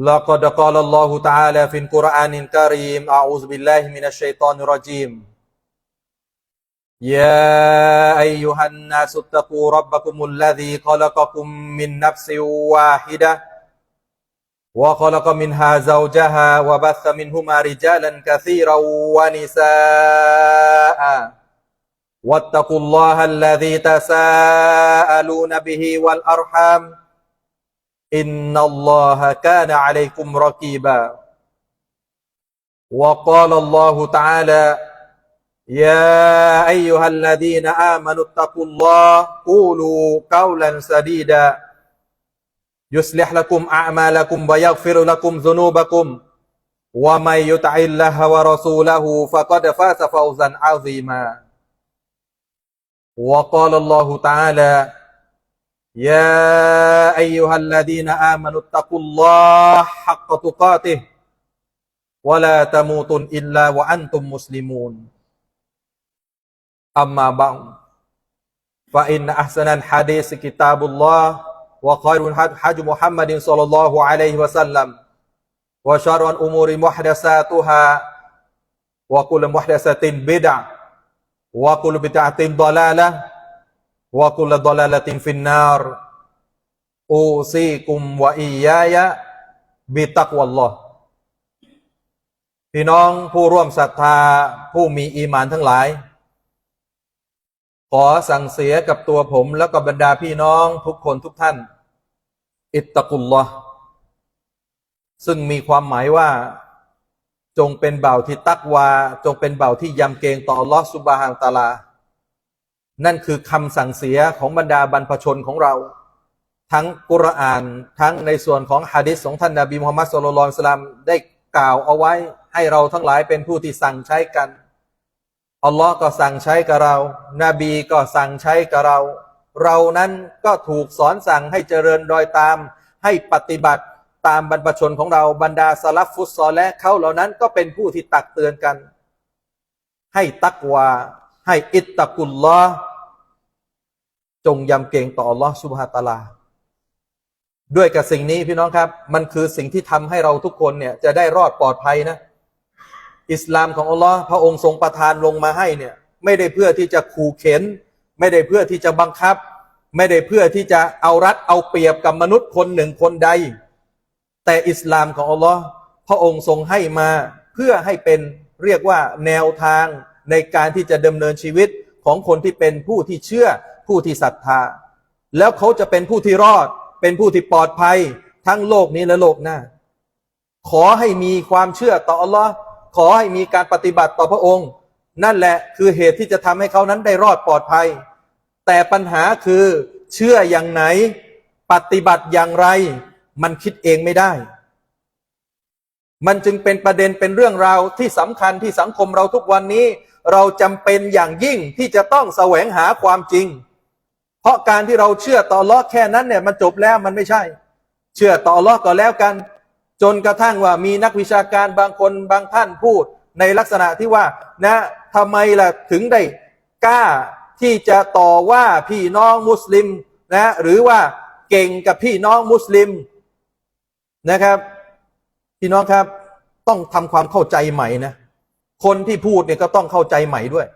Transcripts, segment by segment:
لقد قال الله تعالى في القرآن الكريم أعوذ بالله من الشيطان الرجيم. يا أيها الناس اتقوا ربكم الذي خلقكم من نفس واحدة وخلق منها زوجها وبث منهما رجالا كثيرا ونساء. واتقوا الله الذي تساءلون به والأرحام إن الله كان عليكم رقيبا. وقال الله تعالى يا أيها الذين آمنوا اتقوا الله قولوا قولا سديدا. يصلح لكم أعمالكم ويغفر لكم ذنوبكم. ومن يطع الله ورسوله فقد فاز فوزا عظيما. وقال الله تعالى يا أيها الذين آمنوا اتقوا الله حق تقاته ولا تموتن إلا وأنتم مسلمون. أما بعد فإن أحسن الحديث كتاب الله وخير الحج محمد صلى الله عليه وسلم وشر الأمور محدثاتها وكل محدثة بدع وكل بدعة ضلالة วะกุลดลาลตินฟินนารอูซีกุมวะอียายะบิตักวัลลอพี่น้องผู้ร่วมศรัทธาผู้มีอีมานทั้งหลาย ขอสั่งเสียกับตัวผมแล้วก็บรรดาพี่น้องทุกคนทุกท่าน อิตตะกุลลอซึ่งมีความหมายว่า จงเป็นเบ่าที่ตักวา จงเป็นเบ่าที่ยำเกรงต่อลอสุบาฮังตาลา นั่นคือคำสั่งเสียของบรรดาบรรพชนของเรา ทั้งกุรอานทั้งในส่วนของฮะดิษของท่านนาบีมุฮัมมัดสุลลัลสลามได้กล่าวเอาไว้ให้เราทั้งหลายเป็นผู้ที่สั่งใช้กันอัลลอฮ์ก็สั่งใช้กับเรา นบีก็สั่งใช้กับเรา เรานั้นก็ถูกสอนสั่งให้เจริญรอยตาม ให้ปฏิบัติตามบรรพชนของเราบรรดาสลับฟุตซอลและเขาเหล่านั้นก็เป็นผู้ที่ตักเตือนกัน ให้ตักวาให้อิตตะกุลลอ จงยำเกรงต่ออัลลอฮ์สุบฮาตะอาลา ด้วยกับสิ่งนี้พี่น้องครับ มันคือสิ่งที่ทำให้เราทุกคนเนี่ยจะได้รอดปลอดภัยนะ อิสลามของอัลลอฮ์พระองค์ทรงประทานลงมาให้เนี่ย ไม่ได้เพื่อที่จะขู่เข็น ไม่ได้เพื่อที่จะบังคับ ไม่ได้เพื่อที่จะเอารัดเอาเปรียบกับมนุษย์คนหนึ่งคนใด แต่อิสลามของอัลลอฮ์พระองค์ทรงให้มาเพื่อให้เป็นเรียกว่าแนวทางในการที่จะดำเนินชีวิตของคนที่เป็นผู้ที่เชื่อ ผู้ที่ศรัทธา แล้วเขาจะเป็นผู้ที่รอด เป็นผู้ที่ปลอดภัย ทั้งโลกนี้และโลกหน้า ขอให้มีความเชื่อต่ออัลลอฮ์ขอให้มีการปฏิบัติต่อพระองค์ นั่นแหละคือเหตุที่จะทำให้เขานั้นได้รอดปลอดภัย แต่ปัญหาคือเชื่ออย่างไหน ปฏิบัติอย่างไร มันคิดเองไม่ได้ มันจึงเป็นประเด็นเป็นเรื่องราวที่สำคัญที่สังคมเราทุกวันนี้ เราจำเป็นอย่างยิ่งที่จะต้องแสวงหาความจริง เพราะการที่เราเชื่อต่อลอแค่นั้นเนี่ยมันจบแล้วมันไม่ใช่ เชื่อต่อลอก็แล้วกัน จนกระทั่งว่ามีนักวิชาการบางคนบางท่านพูด ในลักษณะที่ว่านะทำไมล่ะถึงได้กล้าที่จะต่อว่าพี่น้องมุสลิมนะหรือว่าเก่งกับพี่น้องมุสลิมนะครับ พี่น้องครับต้องทำความเข้าใจใหม่นะคนที่พูดเนี่ยก็ต้องเข้าใจใหม่ด้วย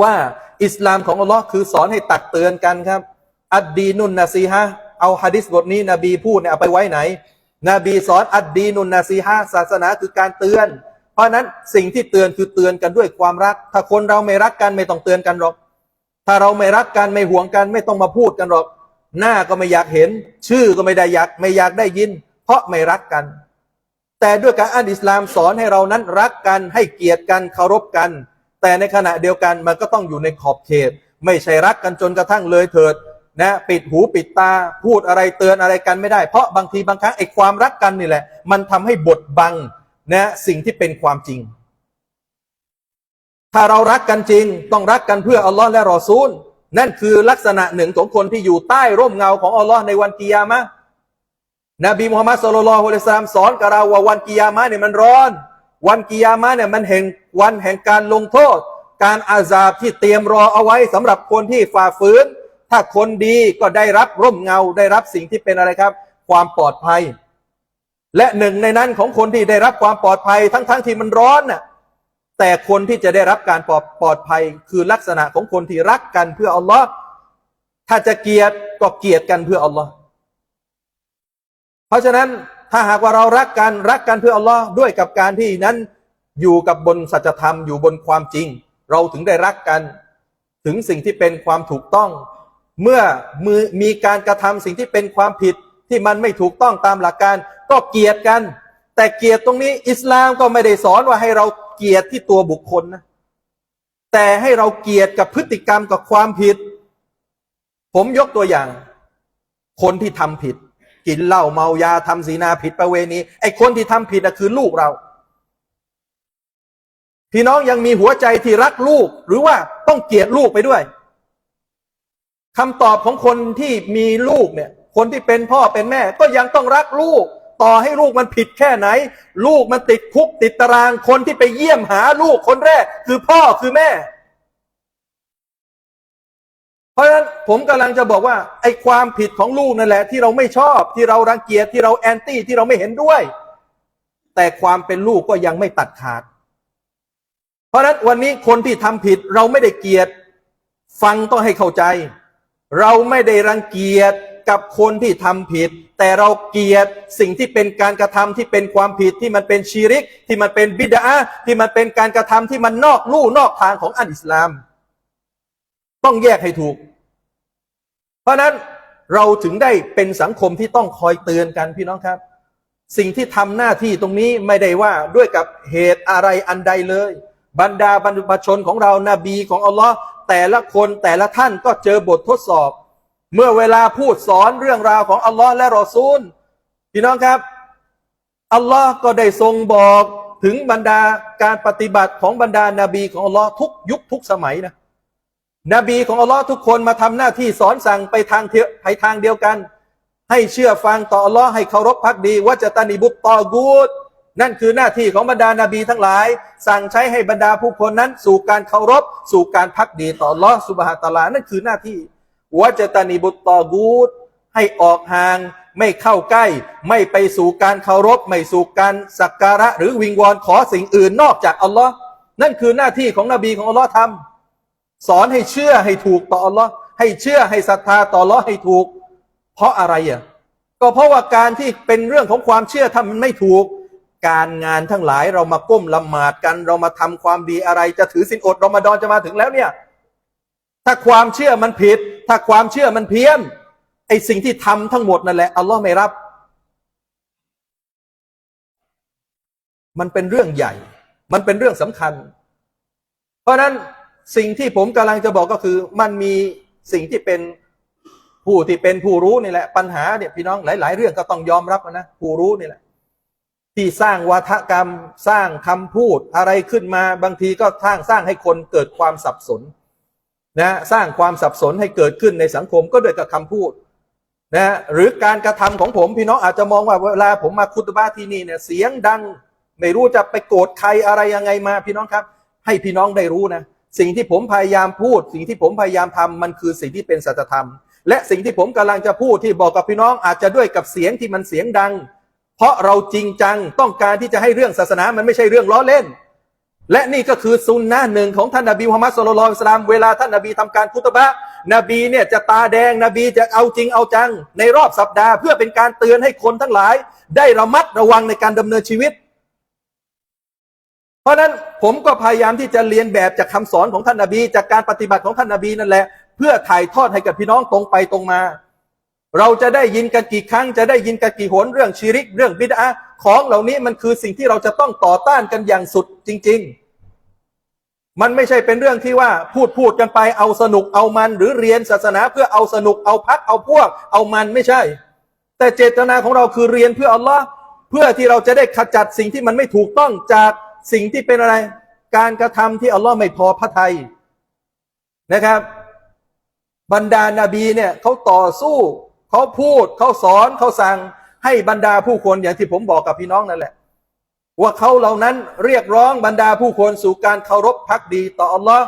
ว่าอิสลามของอัลลอฮ์คือสอนให้ตักเตือนกันครับ อัดดีนุนนาซีฮะเอาฮะดิษบทนี้นบีพูดเนี่ยเอาไปไว้ไหน นบีสอนอัดดีนุนนาซีฮะศาสนาคือการเตือน เพราะนั้นสิ่งที่เตือนคือเตือนกันด้วยความรัก ถ้าคนเราไม่รักกันไม่ต้องเตือนกันหรอก ถ้าเราไม่รักกันไม่ห่วงกันไม่ต้องมาพูดกันหรอก หน้าก็ไม่อยากเห็น ชื่อก็ไม่ได้อยากไม่อยากได้ยิน เพราะไม่รักกัน แต่ด้วยการอ่านอิสลามสอนให้เรานั้นรักกันให้เกียรติกันเคารพกัน แต่ในขณะเดียวกันมันก็ต้องอยู่ในขอบเขต ไม่ใช่รักกันจนกระทั่งเลยเถิดนะปิดหูปิดตาพูดอะไรเตือนอะไรกันไม่ได้ เพราะบางทีบางครั้งไอ้ความรักกันนี่แหละ มันทำให้บดบังนะสิ่งที่เป็นความจริง ถ้าเรารักกันจริง ต้องรักกันเพื่ออัลลอฮ์และรอซูล นั่นคือลักษณะหนึ่งของคนที่อยู่ใต้ร่มเงาของอัลลอฮ์ในวันกิยามะนบีมุฮัมมัดสุลลัลฮุลัยฮิวะซัลลัมสอนกับเราว่าวันกิยามะเนี่ยมันร้อน วันกิยามะเนี่ยมันแห่งวันแห่งการลงโทษ การอาซาบที่เตรียมรอเอาไว้สำหรับคนที่ฝ่าฝืน ถ้าคนดีก็ได้รับร่มเงาได้รับสิ่งที่เป็นอะไรครับ ความปลอดภัย และหนึ่งในนั้นของคนที่ได้รับความปลอดภัยทั้งๆทที่มันร้อนน่ะแต่คนที่จะได้รับการปลอดปลอดภัย คือลักษณะของคนที่รักกันเพื่ออัลลอฮ์ถ้าจะเกลียดก็เกลียดกันเพื่ออัลลอฮ์เพราะฉะนั้น ถ้าหากว่าเรารักกันรักกันเพื่ออัลลอฮ์ด้วยกับการที่นั้นอยู่กับบนสัจธรรมอยู่บนความจริง เราถึงได้รักกัน ถึงสิ่งที่เป็นความถูกต้อง เมื่อมือมีการกระทำสิ่งที่เป็นความผิดที่มันไม่ถูกต้องตามหลักการ ก็เกลียดกัน แต่เกลียดตรงนี้อิสลามก็ไม่ได้สอนว่าให้เราเกลียดที่ตัวบุคคลนะแต่ให้เราเกลียดกับพฤติกรรมกับความผิด ผมยกตัวอย่าง คนที่ทำผิด กินเหล้าเมายาทำศีนาผิดประเวณีไอ้คนที่ทำผิดอะคือลูกเรา พี่น้องยังมีหัวใจที่รักลูก หรือว่าต้องเกลียดลูกไปด้วยคำตอบของคนที่มีลูกเนี่ย คนที่เป็นพ่อเป็นแม่ ก็ยังต้องรักลูก ต่อให้ลูกมันผิดแค่ไหน ลูกมันติดคุกติดตารางคนที่ไปเยี่ยมหาลูกคนแรก คือพ่อคือแม่ เพราะฉะนั้นผมกำลังจะบอกว่าไอ้ความผิดของลูกนั่นแหละ ที่เราไม่ชอบที่เรารังเกียจที่เราแอนตี้ที่เราไม่เห็นด้วย แต่ความเป็นลูกก็ยังไม่ตัดขาด เพราะฉะนั้นวันนี้คนที่ทำผิดเราไม่ได้เกลียดฟังต้องให้เข้าใจ เราไม่ได้รังเกียจกับคนที่ทำผิด แต่เราเกลียดสิ่งที่เป็นการกระทำที่เป็นความผิดที่มันเป็นชีริก ที่มันเป็นบิดาที่มันเป็นการกระทำที่มันนอกลู่นอกทางของอันอิสลาม ต้องแยกให้ถูก เพราะนั้นเราถึงได้เป็นสังคมที่ต้องคอยเตือนกันพี่น้องครับ สิ่งที่ทำหน้าที่ตรงนี้ไม่ได้ว่าด้วยกับเหตุอะไรอันใดเลย บรรดาบรรพชนของเรานาบีของอัลลอฮ์แต่ละคนแต่ละท่านก็เจอบททดสอบ เมื่อเวลาพูดสอนเรื่องราวของอัลลอฮ์และรอซูล พี่น้องครับอัลลอฮ์ก็ได้ทรงบอกถึงบรรดาการปฏิบัติของบรรดานาบีของอัลลอฮ์ทุกยุคทุกสมัยนะ นบีของอัลลอฮ์ทุกคนมาทำหน้าที่สอนสั่งไปทางเไปทางเดียวกัน ให้เชื่อฟังต่ออัลลอฮ์ให้เคารพพักดีว่าจะตันิบุตตอกูดนั่นคือหน้าที่ของบรรดานาบีทั้งหลาย สั่งใช้ให้บรรดาผู้คนนั้น สู่การเคารพ สู่การพักดีต่ออัลลอฮ์สุบฮาตาลานั่นคือหน้าที่ว่าจตันิบุตตอกูดให้ออกห่าง ไม่เข้าใกล้ ไม่ไปสู่การเคารพ ไม่สู่การสักการะ หรือวิงวอนขอสิ่งอื่นนอกจากอัลลอฮ์นั่นคือหน้าที่ของนบีของอัลลอฮ์ทำ สอนให้เชื่อให้ถูกต่ออัลลอฮ์ให้เชื่อให้ศรัทธาต่ออัลลอฮ์ให้ถูก เพราะอะไรอะก็เพราะว่าการที่เป็นเรื่องของความเชื่อถ้ามันไม่ถูก การงานทั้งหลายเรามาก้มละหมาดกัน เรามาทำความดีอะไร จะถือสินอดรอมฎอนจะมาถึงแล้วเนี่ย ถ้าความเชื่อมันผิด ถ้าความเชื่อมันเพี้ยนไอสิ่งที่ทำทั้งหมดนั่นแหละอัลลอฮ์ไม่รับ มันเป็นเรื่องใหญ่ มันเป็นเรื่องสำคัญ เพราะฉะนั้น สิ่งที่ผมกำลังจะบอกก็คือ มันมีสิ่งที่เป็นผู้ที่เป็นผู้รู้นี่แหละปัญหาเนี่ยพี่น้องหลาย ๆ เรื่องก็ต้องยอมรับนะผู้รู้นี่แหละที่สร้างวาทกรรมสร้างคำพูดอะไรขึ้นมาบางทีก็สร้างสร้างให้คนเกิดความสับสนนะสร้างความสับสนให้เกิดขึ้นในสังคมก็โดยกับคำพูดนะหรือการกระทำของผมพี่น้องอาจจะมองว่าเวลาผมมาคุตบะที่นี่เนี่ยเสียงดัง ไม่รู้จะไปโกรธใครอะไรยังไงมาพี่น้องครับ ให้พี่น้องได้รู้นะ สิ่งที่ผมพยายามพูด สิ่งที่ผมพยายามทำมันคือสิ่งที่เป็นสัจธรรม และสิ่งที่ผมกำลังจะพูดที่บอกกับพี่น้องอาจจะด้วยกับเสียงที่มันเสียงดัง เพราะเราจริงจังต้องการที่จะให้เรื่องศาสนามันไม่ใช่เรื่องล้อเล่น และนี่ก็คือซุนนะหนึ่งของท่านนบีมุฮัมมัดสุลลัลอิสลามเวลาท่านนบีทำการคุตบะนบีเนี่ยจะตาแดงนบีจะเอาจริงเอาจัง ในรอบสัปดาห์ เพื่อเป็นการเตือนให้คนทั้งหลาย ได้ระมัดระวังในการดำเนินชีวิต เพราะนั้นผมก็พยายามที่จะเรียนแบบจากคำสอนของท่านนาบี จากการปฏิบัติของท่านนาบีนั่นแหละ เพื่อถ่ายทอดให้กับพี่น้องตรงไปตรงมา เราจะได้ยินกันกี่ครั้ง จะได้ยินกันกี่หนเรื่องชีริก เรื่องบิดาของเหล่านี้มันคือสิ่งที่เราจะต้องต่อต้านกันอย่างสุดจริงมันไม่ใช่เป็นเรื่องที่ว่าพูดพูดกันไปเอาสนุกเอามัน หรือเรียนศาสนาเพื่อเอาสนุกเอาพักเอาพวก เอามันไม่ใช่ แต่เจตนาของเราคือเรียนเพื่ออัลลอฮ์เพื่อที่เราจะได้ขจัดสิ่งที่มันไม่ถูกต้องจาก สิ่งที่เป็นอะไร การกระทำที่อัลลอฮ์ไม่พอพระทัยนะครับ บรรดานาบีเนี่ยเขาต่อสู้เขาพูดเขาสอนเขาสั่งให้บรรดาผู้คนอย่างที่ผมบอกกับพี่น้องนั่นแหละ ว่าเขาเหล่านั้นเรียกร้องบรรดาผู้คนสู่การเคารพพักดีต่ออัลลอฮ์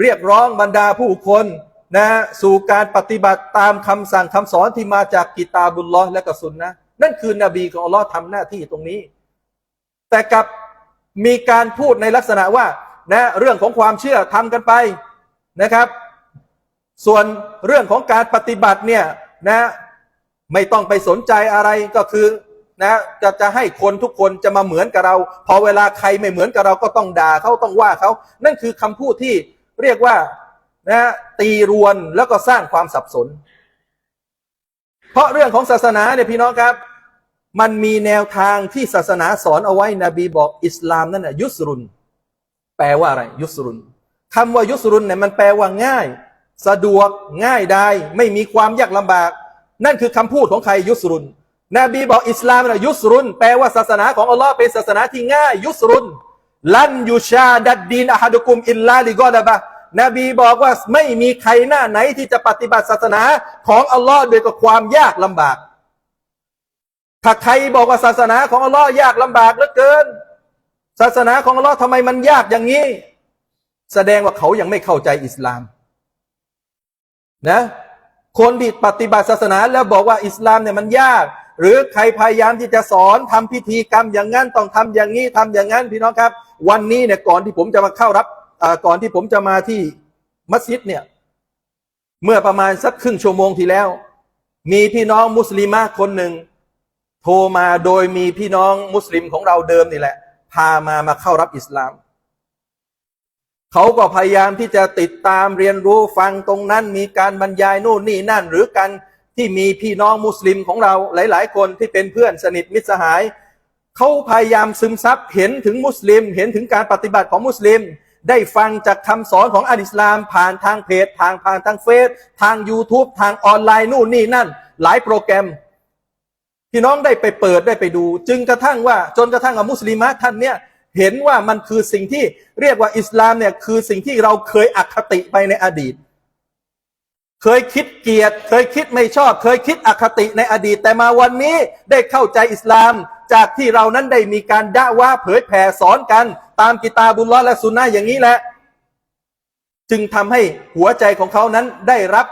เรียกร้องบรรดาผู้คนนะสู่การปฏิบัติตามคำสั่งคำสอนที่มาจากกิตาบุลลอฮ์และกสุนนะนั่นคือนบีของอัลลอฮ์ทำหน้าที่ตรงนี้ แต่กับ มีการพูดในลักษณะว่านะเรื่องของความเชื่อทำกันไปนะครับ ส่วนเรื่องของการปฏิบัติเนี่ยนะไม่ต้องไปสนใจอะไรก็คือนะจะจะให้คนทุกคนจะมาเหมือนกับเรา พอเวลาใครไม่เหมือนกับเราก็ต้องด่าเขาต้องว่าเขา นั่นคือคำพูดที่เรียกว่านะตีรวนแล้วก็สร้างความสับสน เพราะเรื่องของศาสนาเนี่ยพี่น้องครับ มันมีแนวทางที่ศาสนาสอนเอาไว้นบีบอกอิสลามนั่นนะยุสรุน แปลว่าอะไร ยุสรุนคำว่ายุสรุนเนี่ยมันแปลว่าง่าย สะดวกง่ายได้ไม่มีความยากลำบาก นั่นคือคำพูดของใครยุสรุน นบีบอกอิสลามนะยุสรุน แปลว่าศาสนาของอัลลอฮ์เป็นศาสนาที่ง่าย ยุสรุน ลันยูชาดัดดีนอะฮัดุกุมอิลลาลิกอลบะนบีบอกว่าไม่มีใครหน้าไหนที่จะปฏิบัติศาสนาของอัลลอฮ์โดยกับความยากลำบาก ถ้าใครบอกว่าศาสนาของอัลลอฮ์ยากลำบากเหลือเกิน ศาสนาของอัลลอฮ์ทำไมมันยากอย่างนี้ แสดงว่าเขายังไม่เข้าใจอิสลาม นะ คนที่ปฏิบัติศาสนาแล้วบอกว่าอิสลามเนี่ยมันยาก หรือใครพยายามที่จะสอนทำพิธีกรรมอย่างนั้นต้องทำอย่างนี้ทำอย่างนั้นพี่น้องครับ วันนี้เนี่ยก่อนที่ผมจะมาเข้ารับก่อนที่ผมจะมาที่มัสยิดเนี่ย เมื่อประมาณสักครึ่งชั่วโมงที่แล้ว มีพี่น้องมุสลิมคนหนึ่ง โทรมาโดยมีพี่น้องมุสลิมของเราเดิมนี่แหละ พามามาเข้ารับอิสลาม เขาก็พยายามที่จะติดตามเรียนรู้ฟังตรงนั้น มีการบรรยายนู่นนี่นั่น หรือการที่มีพี่น้องมุสลิมของเราหลาย ๆ คนที่เป็นเพื่อนสนิทมิตรสหาย เขาพยายามซึมซับเห็นถึงมุสลิม เห็นถึงการปฏิบัติของมุสลิม ได้ฟังจากคำสอนของอัลอิสลาม ผ่านทางเพจทางผ่านทางเฟซทาง YouTube ทางออนไลน์นู่นนี่นั่น หลายโปรแกรม พี่น้องได้ไปเปิดได้ไปดู จึงกระทั่งว่าจนกระทั่งมุสลิมะท่านเนี่ยเห็นว่ามันคือสิ่งที่เรียกว่าอิสลามเนี่ยคือสิ่งที่เราเคยอคติไปในอดีต เคยคิดเกียดเคยคิดไม่ชอบ เคยคิดอคติในอดีต แต่มาวันนี้ได้เข้าใจอิสลาม จากที่เรานั้นได้มีการด่าว่าเผยแผ่สอนกัน ตามกิตาบุลลอและสุนนะอย่างนี้แหละ จึงทำให้หัวใจของเขานั้นได้รับ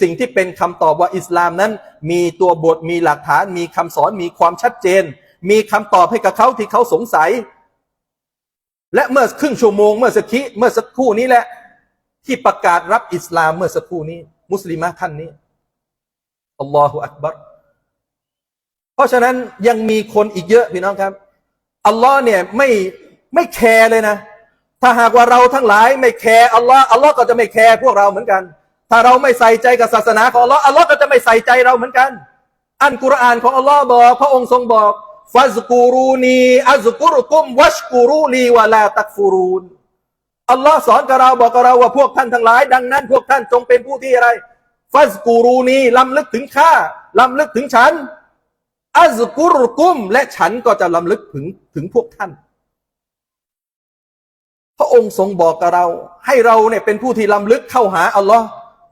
สิ่งที่เป็นคำตอบว่าอิสลามนั้น มีตัวบทมีหลักฐาน มีคำสอนมีความชัดเจน มีคำตอบให้กับเขาที่เขาสงสัย และเมื่อครึ่งชั่วโมงเมื่อสักคีเมื่อสักครู่นี้แหละ ที่ประกาศรับอิสลามเมื่อสักครู่นี้ มุสลิมะท่านนี้อัลลอฮฺอักบัรเพราะฉะนั้นยังมีคนอีกเยอะพี่น้องครับอัลลอฮ์เนี่ยไม่ไม่แคร์เลยนะ ถ้าหากว่าเราทั้งหลายไม่แคร์อัลลอฮ์อัลลอฮ์ก็จะไม่แคร์พวกเราเหมือนกัน ถ้าเราไม่ใส่ใจกับศาสนาของอัลลอฮ์อัลลอฮ์ก็จะไม่ใส่ใจเราเหมือนกัน อันกุรอานของอัลลอฮ์บอก พระองค์ทรงบอกฟัซกูรูนีอัซกุรุกุมวัชกูรูลีวะลาตักฟูรูนอัลลอฮ์สอนกับเราบอกกับเราว่าพวกท่านทั้งหลาย ดังนั้น พวกท่านจงเป็นผู้ที่อะไร ฟัซกูรูนีลำลึกถึงข้าลำลึกถึงฉันอัซกุรุกุม และฉันก็จะลำลึกถึงถึงพวกท่าน พระองค์ทรงบอกกับเรา ให้เราเนี่ยเป็นผู้ที่ลำลึกเข้าหาอัลลอฮ์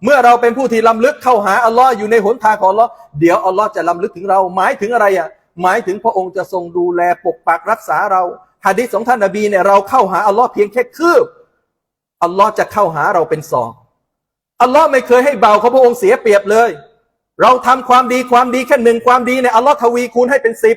เมื่อเราเป็นผู้ที่ล้ำลึกเข้าหาอัลลอฮ์อยู่ในหนทางของอัลลอฮ์เดี๋ยวอัลลอฮ์จะล้ำลึกถึงเรา หมายถึงอะไรอะหมายถึงพระองค์จะทรงดูแลปกปักรักษาเราฮะดิษของท่านนบีเนี่ยเราเข้าหาอัลลอฮ์เพียงแค่คืบอัลลอฮ์จะเข้าหาเราเป็นสองอัลลอฮ์ไม่เคยให้เบาเขาพระองค์เสียเปรียบเลย เราทำความดีความดีแค่หนึ่งความดีเนี่ยอัลลอฮ์ทวีคูณให้เป็นสิบ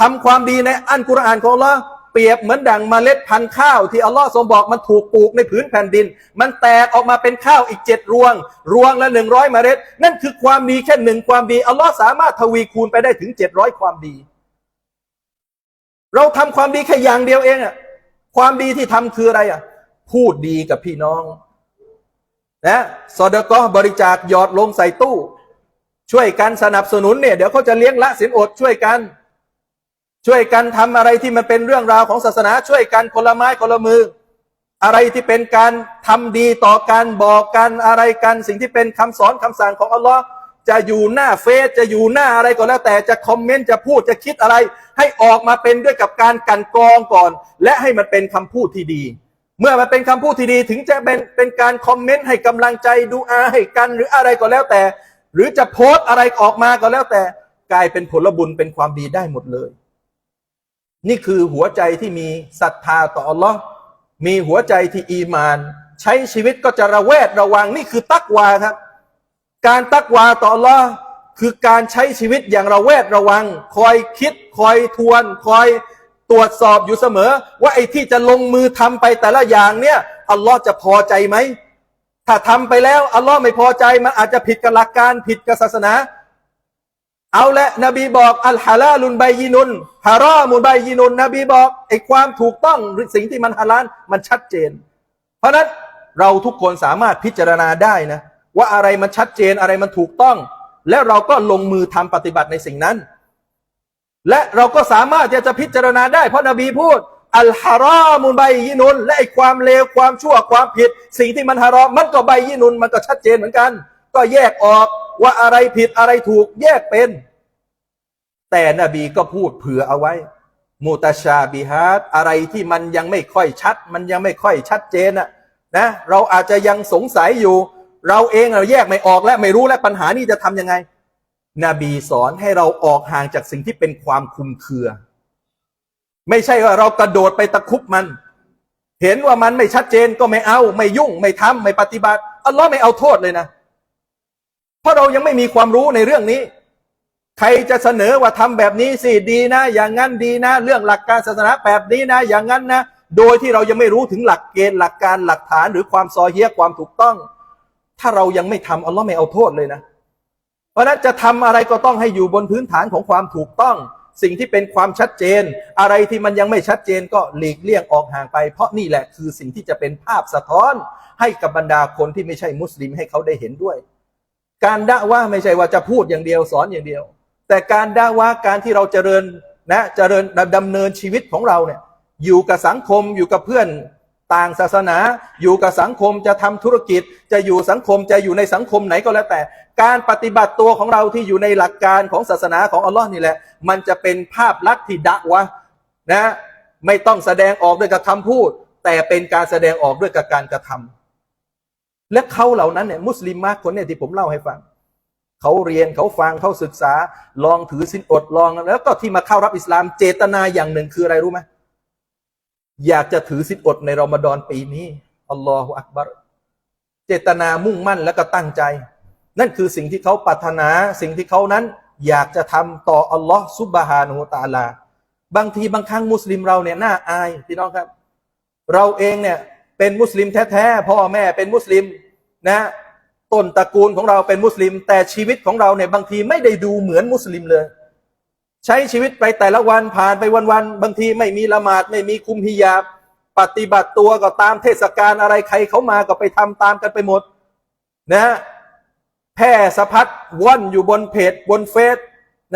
ทำความดีในอันกุรอานของอัลลอฮ์ เปรียบเหมือนดังเมล็ดพันธุ์ข้าวที่อัลลอฮ์ทรงบอกมันถูกปลูกในผืนแผ่นดิน มันแตกออกมาเป็นข้าวอีกเจ็ดรวง รวงละหนึ่งร้อยเมล็ด นั่นคือความดีแค่หนึ่งความดีอัลลอฮ์สามารถทวีคูณไปได้ถึงเจ็ดร้อยความดี เราทำความดีแค่อย่างเดียวเองอะความดีที่ทำคืออะไรอะพูดดีกับพี่น้องนะสอดก็บริจาคหยอดลงใส่ตู้ ช่วยกันสนับสนุนเนี่ยเดี๋ยวเขาจะเลี้ยงละสินอดช่วยกัน ช่วยกันทำอะไรที่มันเป็นเรื่องราวของศาสนา ช่วยกันคนละไม้คนละมือ อะไรที่เป็นการทำดีต่อกันบอกกันอะไรกัน สิ่งที่เป็นคำสอนคำสั่งของอัลลอฮ์จะอยู่หน้าเฟซจะอยู่หน้าอะไรก็แล้ว แต่จะคอมเมนต์จะพูดจะคิดอะไร ให้ออกมาเป็นด้วยกับการกันกองก่อน และให้มันเป็นคำพูดที่ดี เมื่อมันเป็นคำพูดที่ดีถึงจะเป็นเป็นการคอมเมนต์ให้กำลังใจดูอาให้กันหรืออะไรก็แล้วแต่ หรือจะโพสต์อะไรออกมาก็แล้วแต่ กลายเป็นผลบุญเป็นความดีได้หมดเลย นี่คือหัวใจที่มีศรัทธาต่ออัลลอฮ์มีหัวใจที่อีมาน ใช้ชีวิตก็จะระแวดระวังนี่คือตักวาครับ การตักวาต่ออัลลอฮ์คือการใช้ชีวิตอย่างระแวดระวัง คอยคิด คอยทวน คอยตรวจสอบอยู่เสมอ ว่าไอ้ที่จะลงมือทำไปแต่ละอย่างเนี่ยอัลลอฮ์จะพอใจไหมถ้าทำไปแล้วอัลลอฮ์ไม่พอใจมันอาจจะผิดกับหลักการผิดกับศาสนา เอาละนบีบอกอัลฮาลาลุนใบยินุนฮารอมุนใบยินุนนบีบอกไอ้ความถูกต้องหรือสิ่งที่มันฮาลาลมันชัดเจน เพราะนั้นเราทุกคนสามารถพิจารณาได้นะ ว่าอะไรมันชัดเจนอะไรมันถูกต้อง แล้วเราก็ลงมือทำปฏิบัติในสิ่งนั้น และเราก็สามารถที่จะพิจารณาได้ เพราะนบีพูดอัลฮารอมุนใบยินุนและไอ้ความเลวความชั่วความผิด สิ่งที่มันฮารอมมันก็ใบยินุนมันก็ชัดเจนเหมือนกัน ก็แยกออก ว่าอะไรผิดอะไรถูกแยกเป็น แต่นบีก็พูดเผื่อเอาไว้มูตาชาบิฮัดอะไรที่มันยังไม่ค่อยชัด มันยังไม่ค่อยชัดเจนอะนะ เราอาจจะยังสงสัยอยู่ เราเองเราแยกไม่ออกและไม่รู้และปัญหานี้จะทำยังไง นบีสอนให้เราออกห่างจากสิ่งที่เป็นความคุมเครือ ไม่ใช่ว่าเรากระโดดไปตะคุบมัน เห็นว่ามันไม่ชัดเจนก็ไม่เอา ไม่ยุ่งไม่ทำไม่ปฏิบัติอัลลอฮ์ไม่เอาโทษเลยนะ ราะเรายังไม่มีความรู้ในเรื่องนี้ ใครจะเสนอว่าทำแบบนี้สิดีนะ อย่างนั้นดีนะ เรื่องหลักการศาสนาแบบนี้นะ อย่างนั้นนะ โดยที่เรายังไม่รู้ถึงหลักเกณฑ์หลักการหลักฐานหรือความซอเฮียความถูกต้อง ถ้าเรายังไม่ทำอัลลอฮ์ไม่เอาโทษเลยนะ เพราะนั้นจะทำอะไรก็ต้องให้อยู่บนพื้นฐานของความถูกต้อง สิ่งที่เป็นความชัดเจน อะไรที่มันยังไม่ชัดเจนก็หลีกเลี่ยงออกห่างไป เพราะนี่แหละคือสิ่งที่จะเป็นภาพสะท้อน ให้กับบรรดาคนที่ไม่ใช่มุสลิมให้เขาได้เห็นด้วย การด่าว่าไม่ใช่ว่าจะพูดอย่างเดียวสอนอย่างเดียว แต่การด่าว่าการที่เราเจริญนะเจริญดำเนินชีวิตของเราเนี่ยอยู่กับสังคมอยู่กับเพื่อนต่างศาสนา อยู่กับสังคมจะทำธุรกิจ จะอยู่สังคมจะอยู่ในสังคมไหนก็แล้วแต่ การปฏิบัติตัวของเราที่อยู่ในหลักการของศาสนาของอัลลอฮ์นี่แหละ มันจะเป็นภาพลักษณ์ที่ดะวะนะไม่ต้องแสดงออกด้วยกับคำพูด แต่เป็นการแสดงออกด้วยกับการกระทำ และเขาเหล่านั้นเนี่ยมุสลิมมากคนเนี่ยที่ผมเล่าให้ฟังเขาเรียนเขาฟังเขาศึกษา ลองถือสินอดลองแล้วก็ที่มาเข้ารับอิสลามเจตนาอย่างหนึ่งคืออะไรรู้ไหมอยากจะถือสินอดในรอมฎอนปีนี้อัลลอฮฺอักบัรเจตนามุ่งมั่นแล้วก็ตั้งใจ นั่นคือสิ่งที่เขาปรารถนา สิ่งที่เขานั้น อยากจะทำต่ออัลลอฮฺซุบฮานุตาลา บางทีบางครั้งมุสลิมเราเนี่ยน่าอายพี่น้องครับ เราเองเนี่ย เป็นมุสลิมแท้ๆพ่อแม่เป็นมุสลิมนะต้นตระกูลของเราเป็นมุสลิม แต่ชีวิตของเราเนี่ยบางทีไม่ได้ดูเหมือนมุสลิมเลย ใช้ชีวิตไปแต่ละวันผ่านไปวันๆบางทีไม่มีละหมาดไม่มีคุมฮิญาบปฏิบัติตัวก็ตามเทศกาลอะไรใครเขามาก็ไปทำตามกันไปหมดนะแพร่สะพัดว่อนอยู่บนเพจบนเฟซ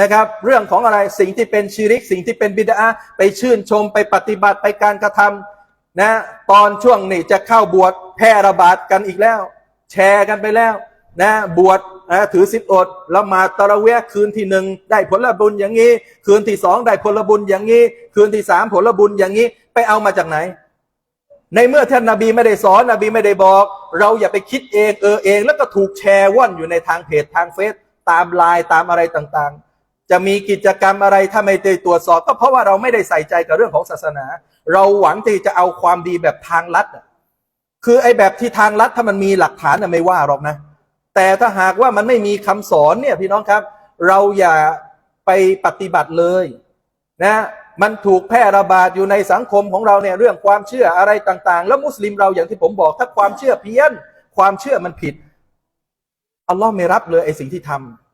นะครับ เรื่องของอะไรสิ่งที่เป็นชีริก สิ่งที่เป็นบิดาไปชื่นชมไปปฏิบัติไปการกระทำ นะ ตอนช่วงนี้จะเข้าบวชแพร่ระบาดกันอีกแล้ว แชร์กันไปแล้วนะบวชนะถือสิทธิอดละหมาตะระเวะคืนที่หนึ่งได้ผลบุญอย่างนี้ คืนที่สองได้ผลบุญอย่างนี้ คืนที่สามผลบุญอย่างนี้ ไปเอามาจากไหน ในเมื่อท่านนาบีไม่ได้สอนนบีไม่ได้บอก เราอย่าไปคิดเองเออเอง แล้วก็ถูกแชร์ว่อนอยู่ในทางเพจทางเฟซตามไลน์ตามอะไรต่างๆ จะมีกิจกรรมอะไรถ้าไม่ได้ตรวจสอบ ก็เพราะว่าเราไม่ได้ใส่ใจกับเรื่องของศาสนา เราหวังที่จะเอาความดีแบบทางลัดคือไอ้แบบที่ทางลัดถ้ามันมีหลักฐานน่ะไม่ว่าหรอกนะ แต่ถ้าหากว่ามันไม่มีคำสอนเนี่ยพี่น้องครับ เราอย่าไปปฏิบัติเลยนะมันถูกแพร่ระบาดอยู่ในสังคมของเราเนี่ยเรื่องความเชื่ออะไรต่าง ๆ แล้วมุสลิมเราอย่างที่ผมบอกถ้าความเชื่อเพี้ยน ความเชื่อมันผิดอัลลอฮ์ไม่รับเลยไอ้สิ่งที่ทำ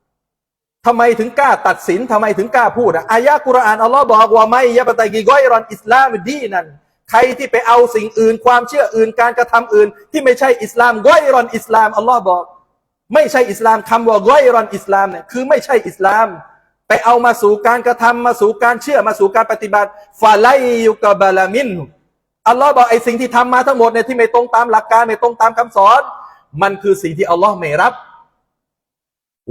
ทำไมถึงกล้าตัดสินทำไมถึงกล้าพูดอะอายะกุรอานอัลลอฮ์บอกว่าไม่ยะปตะกิกอยรอนอิสลามดีนั่นใครที่ไปเอาสิ่งอื่น ความเชื่ออื่นการกระทำอื่น ที่ไม่ใช่อิสลามก้อยรอนอิสลามอัลลอฮ์บอก ไม่ใช่อิสลามคำว่าก้อยรอนอิสลามเนี่ยคือไม่ใช่อิสลาม ไปเอามาสู่การกระทำมาสู่การเชื่อมาสู่การปฏิบัติฟาไลยุกบาลามินอัลลอฮ์บอกไอ้สิ่งที่ทำมาทั้งหมดเนี่ยที่ไม่ตรงตามหลักการไม่ตรงตามคำสอน มันคือสิ่งที่อัลลอฮ์ไม่รับ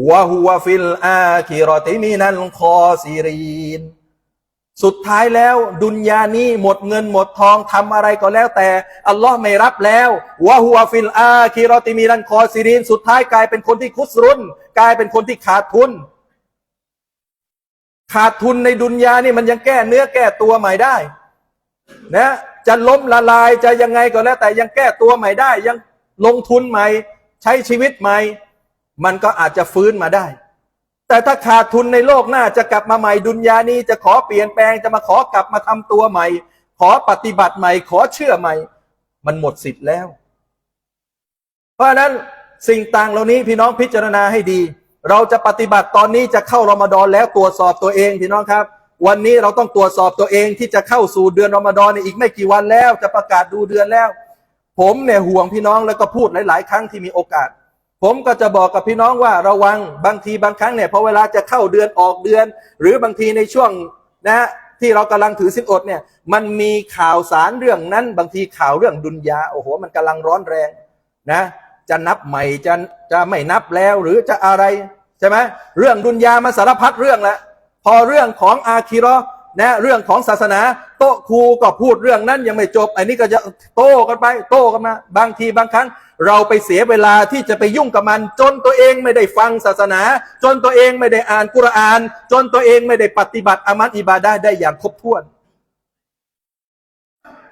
วะฮุวฟิลอาคิรอติมินัลคอซีรีนสุดท้ายแล้ว ดุนยานี้หมดเงินหมดทองทำอะไรก็แล้วแต่ อัลลอฮ์ไม่รับแล้ววะฮุวฟิลอาคิรอติมินันคอซีรีนสุดท้ายกลายเป็นคนที่คุสรุนกลายเป็นคนที่ขาดทุน ขาดทุนในดุนยานี่มันยังแก้เนื้อแก้ตัวใหม่ได้ นะจะล้มละลายจะยังไงก็แล้วแต่ยังแก้ตัวใหม่ได้ ยังลงทุนใหม่ ใช้ชีวิตใหม่ มันก็อาจจะฟื้นมาได้ แต่ถ้าขาดทุนในโลกหน้าจะกลับมาใหม่ดุนยานี้จะขอเปลี่ยนแปลงจะมาขอกลับมาทำตัวใหม่ ขอปฏิบัติใหม่ ขอเชื่อใหม่ มันหมดสิทธิ์แล้ว เพราะฉะนั้นสิ่งต่างเหล่านี้พี่น้องพิจารณาให้ดี เราจะปฏิบัติตอนนี้จะเข้ารอมฎอนแล้วตรวจสอบตัวเองพี่น้องครับ วันนี้เราต้องตรวจสอบตัวเองที่จะเข้าสู่เดือนรอมฎอนอีกไม่กี่วันแล้ว จะประกาศดูเดือนแล้ว ผมเนี่ยห่วงพี่น้องแล้วก็พูดหลาย ๆ ครั้งที่มีโอกาส ผมก็จะบอกกับพี่น้องว่าระวังบางทีบางครั้งเนี่ยพอเวลาจะเข้าเดือนออกเดือน หรือบางทีในช่วงนะฮะที่เรากำลังถือสินอดเนี่ย มันมีข่าวสารเรื่องนั้น บางทีข่าวเรื่องดุนยาโอ้โห มันกำลังร้อนแรงนะ จะนับใหม่จะจะไม่นับแล้วหรือจะอะไรใช่ไหมเรื่องดุนยามาสารพัดเรื่องแล้วพอเรื่องของอาคิราะห์ นะเรื่องของศาสนาโต๊ะครูก็พูดเรื่องนั้นยังไม่จบอันนี้ก็จะโต้กันไป โต้กันมา บางทีบางครั้ง เราไปเสียเวลาที่จะไปยุ่งกับมัน จนตัวเองไม่ได้ฟังศาสนา จนตัวเองไม่ได้อ่านกุรอาน จนตัวเองไม่ได้ปฏิบัติอามัลอิบาดะห์ได้อย่างครบถ้วน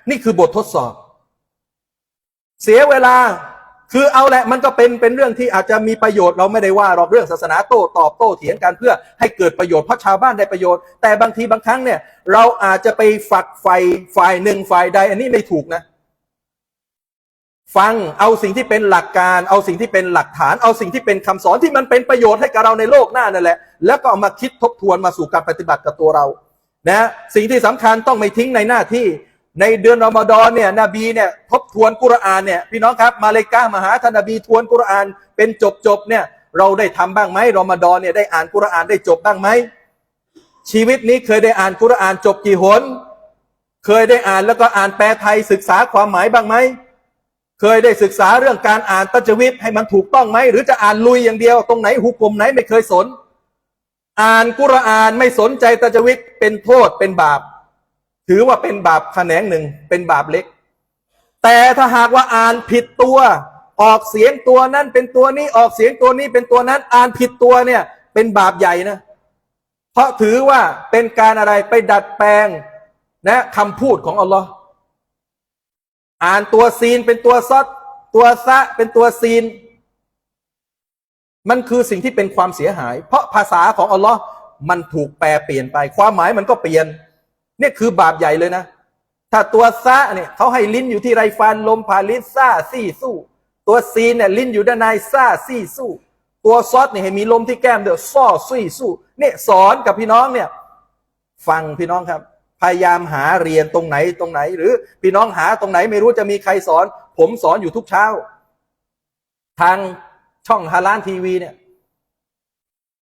นี่คือบททดสอบ เสียเวลา คือเอาแหละมันก็เป็นเป็นเรื่องที่อาจจะมีประโยชน์เราไม่ได้ว่าหรอกเรื่องศาสนาโต้ตอบโต้เถียงกันเพื่อให้เกิดประโยชน์เพราะชาวบ้านได้ประโยชน์ แต่บางทีบางครั้งเนี่ย เราอาจจะไปฝักไฟฝ่ายหนึ่งฝ่ายใด อันนี้ไม่ถูกนะ ฟังเอาสิ่งที่เป็นหลักการ เอาสิ่งที่เป็นหลักฐาน เอาสิ่งที่เป็นคำสอนที่มันเป็นประโยชน์ให้กับเราในโลกหน้านั่นแหละ แล้วก็เอามาคิดทบทวนมาสู่การปฏิบัติกับตัวเรานะสิ่งที่สำคัญต้องไม่ทิ้งในหน้าที่ ในเดือนรอมฎอนเนี่ยนบีเนี่ยทบทวนกุรอานเนี่ยพี่น้องครับมาเลก้ามาหาท่านนบีทวนกุรอานเป็นจบจบเนี่ยเราได้ทำบ้างไหมรอมฎอนเนี่ยได้อ่านกุรอานได้จบบ้างไหมชีวิตนี้เคยได้อ่านกุรอานจบกี่หน เคยได้อ่านแล้วก็อ่านแปลไทยศึกษาความหมายบ้างไหมเคยได้ศึกษาเรื่องการอ่านตัจวิตให้มันถูกต้องไหมหรือจะอ่านลุยอย่างเดียว ตรงไหนหุกกลมไหนไม่เคยสน อ่านกุรอานไม่สนใจตัจวิตเป็นโทษเป็นบาป ถือว่าเป็นบาปแขนงหนึ่งเป็นบาปเล็ก แต่ถ้าหากว่าอ่านผิดตัว ออกเสียงตัวนั้นเป็นตัวนี้ออกเสียงตัวนี้เป็นตัวนั้นอ่านผิดตัวเนี่ย เป็นบาปใหญ่นะ เพราะถือว่าเป็นการอะไรไปดัดแปลงนะคำพูดของอัลลอฮ์อ่านตัวซีนเป็นตัวซอดตัวซะเป็นตัวซีน มันคือสิ่งที่เป็นความเสียหาย เพราะภาษาของอัลลอฮ์มันถูกแปลเปลี่ยนไป ความหมายมันก็เปลี่ยน เนี่ยคือบาปใหญ่เลยนะ ถ้าตัวซะเนี่ยเขาให้ลิ้นอยู่ที่ไรฟันลมผ่านลิ้นซาซี่สู้ ตัวซีเนี่ยลิ้นอยู่ด้านในซาซี่สู้ ตัวซอสเนี่ยให้มีลมที่แก้มเดี๋ยวซ่อซี่สู้เนี่ยสอนกับพี่น้องเนี่ยฟังพี่น้องครับ พยายามหาเรียนตรงไหนตรงไหน หรือพี่น้องหาตรงไหนไม่รู้จะมีใครสอน ผมสอนอยู่ทุกเช้า ทางช่องฮาลานทีวีเนี่ย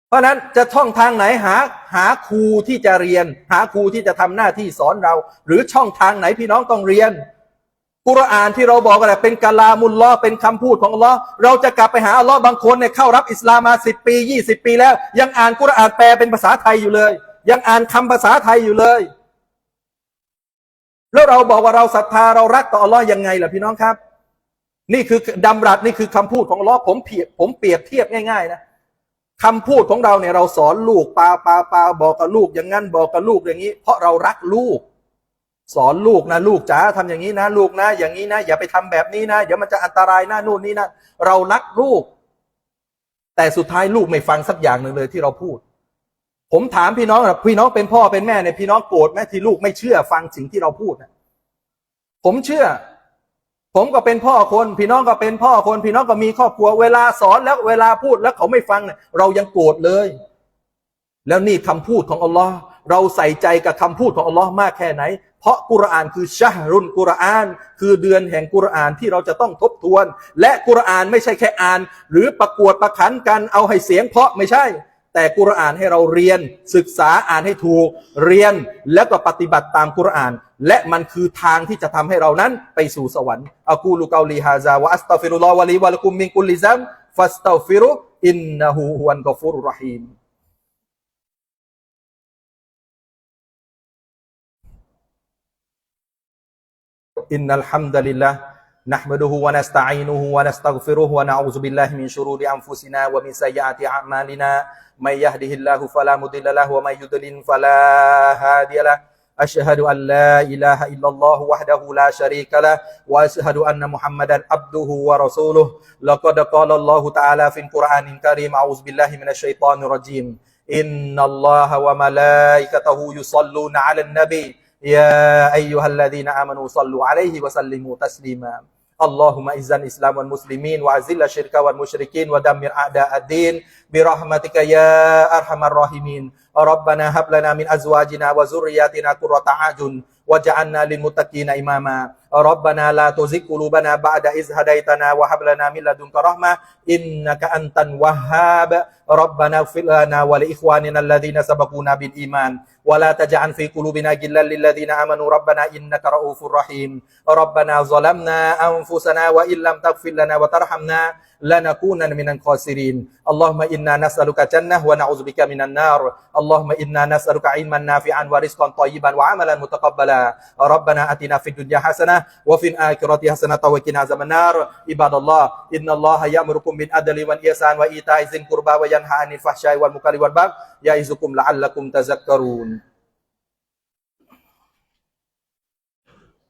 เพราะนั้นจะช่องทางไหนหาหาครูที่จะเรียน หาครูที่จะทำหน้าที่สอนเรา หรือช่องทางไหนพี่น้องต้องเรียน กุรอานที่เราบอกกันแหละเป็นกาลามุลลอเป็นคำพูดของอัลลอฮ์เราจะกลับไปหาอัลลอฮ์บางคนเนี่ยเข้ารับอิสลามมาสิบปียี่สิบปีแล้ว ยังอ่านกุรอานแปลเป็นภาษาไทยอยู่เลย ยังอ่านคำภาษาไทยอยู่เลย แล้วเราบอกว่าเราศรัทธาเรารักต่ออัลลอฮ์ยังไงล่ะพี่น้องครับ นี่คือดำรัสนี่คือคำพูดของอัลลอฮ์ผมเปรียบผมเปรียบเทียบง่ายๆนะ คำพูดของเราเนี่ยเราสอนลูกปาปาปาบอกกับลูกอย่างนั้นบอกกับลูกอย่างนี้ เพราะเรารักลูก สอนลูกนะลูกจ๋าทำอย่างนี้นะ ลูกนะ อย่างนี้นะ อย่าไปทำแบบนี้นะเดี๋ยวมันจะอันตรายนะนู่นนี่นะเรารักลูก แต่สุดท้ายลูกไม่ฟังสักอย่างหนึ่งเลยที่เราพูด ผมถามพี่น้องนะพี่น้องเป็นพ่อเป็นแม่เนี่ยพี่น้องโกรธไหมที่ลูกไม่เชื่อฟังสิ่งที่เราพูดนะผมเชื่อ ผมก็เป็นพ่อคน พี่น้องก็เป็นพ่อคน พี่น้องก็มีครอบครัว เวลาสอนแล้วเวลาพูดแล้วเขาไม่ฟังเนี่ยเรายังโกรธเลย แล้วนี่คำพูดของอัลลอฮ์เราใส่ใจกับคำพูดของอัลลอฮ์มากแค่ไหน เพราะกุรอานคือชะฮรุนกุรอาน คือเดือนแห่งกุรอานที่เราจะต้องทบทวน และกุรอานไม่ใช่แค่อ่าน หรือประกวดประขันกันเอาให้เสียงเพาะไม่ใช่ แต่กุรอานให้เราเรียนศึกษาอ่านให้ถูก เรียนแล้วก็ปฏิบัติตามกุรอาน และมันคือทางที่จะทำให้เรานั้นไปสู่สวรรค์อากูลูกาลีฮาซาวะอัสตัฟิรุลลอวะลีวะลกุมมิงกุลิซัมฟัสตัฟิรุอินนะฮูฮุวันกฟุรุรหีมอินนัลฮัมดุลิลลาห์ نحمده ونستعينه ونستغفره ونعوذ بالله من شرور أنفسنا ومن سيئات أعمالنا. من يهده الله فلا مضل له ومن يضلل فلا هادي له. أشهد أن لا إله إلا الله وحده لا شريك له وأشهد أن محمدا عبده ورسوله. لقد قال الله تعالى في القرآن الكريم أعوذ بالله من الشيطان الرجيم. إن الله وملائكته يصلون على النبي. يا أيها الذين آمنوا صلوا عليه وسلموا تسليما. Allahumma izzan Islam wal muslimin wa azilla syirka wal musyrikin wa dammir a'da ad-din bi rahmatika ya arhamar rahimin. ربنا هب لنا من أزواجنا وذرياتنا قرة أعين وجعلنا للمتقين إماما. ربنا لا تزغ قلوبنا بعد إذ هديتنا وهب لنا من لدنك رحمة إنك أنت الوهاب. ربنا اغفر لنا ولإخواننا الذين سبقونا بالإيمان. ولا تجعل في قلوبنا غلا للذين آمنوا. ربنا إنك رؤوف رحيم. ربنا ظلمنا أنفسنا وإن لم تغفر لنا وترحمنا لنكونن من الخاسرين. اللهم إنا نسألك جنة ونعوذ بك من النار. اللهم إنا نسألك علما نافعا ورزقا طيبا وعملا متقبلا. ربنا أتنا في الدنيا حسنة وفي الآخرة حسنة وقنا عذاب النار. عباد الله إن الله يأمركم بالعدل والإحسان وإيتاء ذي القربى وينهى عن الفحشاء والمنكر والبغي يعظكم لعلكم تذكرون.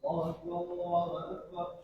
الله أكبر الله أكبر.